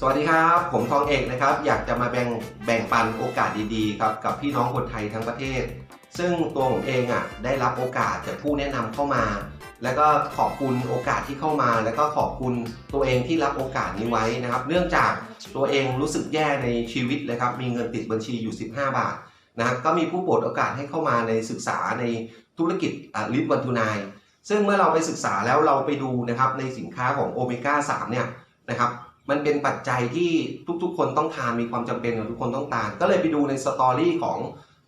สวัสดีครับ ผมทองเอกนะครับ อยากจะมาแบ่งแบ่งปันโอกาสดีๆครับกับพี่น้องคนไทยทั้งประเทศ ซึ่งตัวผมเองอะได้รับโอกาสจากผู้แนะนำเข้ามา แล้วก็ขอบคุณโอกาสที่เข้ามา แล้วก็ขอบคุณตัวเองที่รับโอกาสนี้ไว้นะครับ เนื่องจากตัวเองรู้สึกแย่ในชีวิตเลยครับมีเงินติดบัญชีอยู่ 15 บาทนะครับก็มีผู้โปรดโอกาสให้เข้ามาในศึกษาในธุรกิจลิฟวันทูนายซึ่งเมื่อเราไปศึกษาแล้วเราไปดูนะครับในสินค้าของโอเมก้า3เนี่ยนะครับ มันเป็นปัจจัยที่ทุกๆ คนต้องทานมีความจำเป็นของทุกคนต้องทาน ก็เลยไปดูในสตอรี่ของ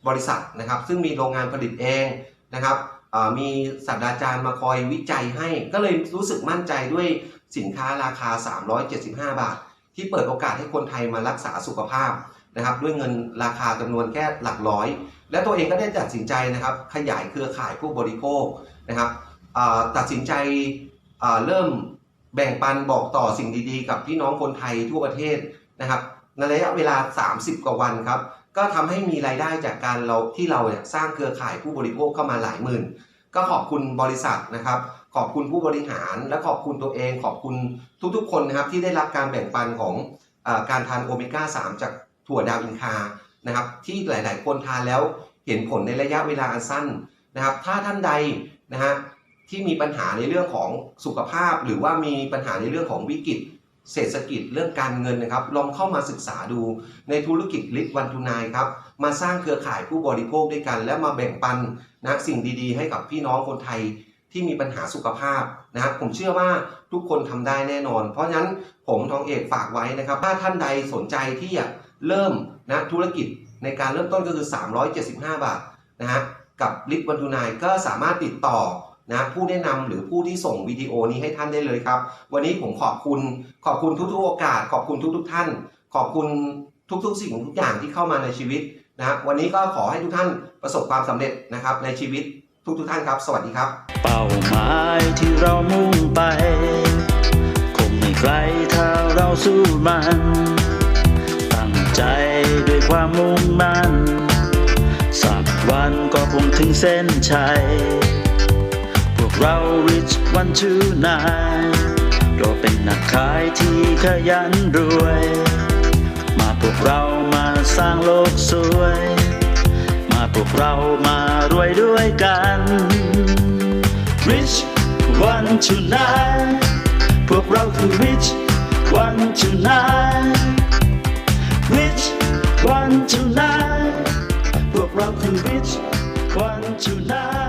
บริษัทนะครับ ซึ่งมีโรงงานผลิตเองนะครับมีศาสตราจารย์มาคอยวิจัยให้ ก็เลยรู้สึกมั่นใจด้วยสินค้าราคา 375 บาท ที่เปิดโอกาสให้คนไทยมารักษาสุขภาพนะครับ ด้วยเงินราคาจำนวนแค่หลักร้อย และตัวเองก็ได้ตัดสินใจนะครับ ขยายเครือข่ายผู้บริโภคนะครับตัดสินใจเริ่ม แบ่งปันบอกต่อสิ่งดีๆ กับพี่น้องคนไทยทั่วประเทศนะครับในระยะเวลา 30 กว่าวันครับ ก็ทำให้มีรายได้จากการเราที่เราเนี่ยสร้างเครือข่ายผู้บริโภคเข้ามาหลายหมื่น ก็ขอบคุณบริษัทนะครับ ขอบคุณผู้บริหาร และขอบคุณตัวเอง ขอบคุณทุกๆ คนนะครับที่ได้รับการแบ่งปันของอการทานโอเมก้า 3 จากถั่วดาวอินคานะครับ ที่หลายๆ คนทานแล้วเห็นผลในระยะเวลาอันสั้นนะครับ ถ้าท่านใดนะฮะ ที่มีปัญหาในเรื่องของสุขภาพ หรือว่ามีปัญหาในเรื่องของวิกฤต เศรษฐกิจเรื่องการเงินนะครับ ลองเข้ามาศึกษาดูในธุรกิจลิฟวันทูนายครับมาสร้างเครือข่ายผู้บริโภคด้วยกัน และมาแบ่งปันนะสิ่งดีๆ ให้กับพี่น้องคนไทยที่มีปัญหาสุขภาพนะครับผมเชื่อว่าทุกคนทำได้แน่นอน เพราะฉะนั้นผมทองเอกฝากไว้นะครับ ถ้าท่านใดสนใจที่อยากเริ่มนะธุรกิจในการเริ่มต้นก็คือ 375 บาทนะฮะกับลิฟวันทูนายก็สามารถติดต่อ นะผู้แนะนำหรือผู้ที่ส่งวิดีโอนี้ให้ท่านได้เลยครับ วันนี้ผมขอบคุณขอบคุณทุกๆโอกาส ขอบคุณทุก ๆ ท่าน ขอบคุณทุกๆ สิ่งทุกอย่างที่เข้ามาในชีวิตนะฮะวันนี้ก็ขอให้ทุกท่านประสบความสำเร็จนะครับในชีวิตทุกๆท่านครับ สวัสดีครับ เป้าหมายที่เรามุ่งไป คงไม่ไกลถ้าเราสู้มัน ตั้งใจด้วยความมุ่งมั่น สักวันก็คงถึงเส้นชัย เรา rich one two nine เราเป็นนักขายที่ขยันรวย มาพวกเรามาสร้างโลกสวย มาพวกเรามารวยด้วยกัน Rich one tonight พวกเราคือ Rich one tonight Rich one tonight พวกเราคือ Rich one tonight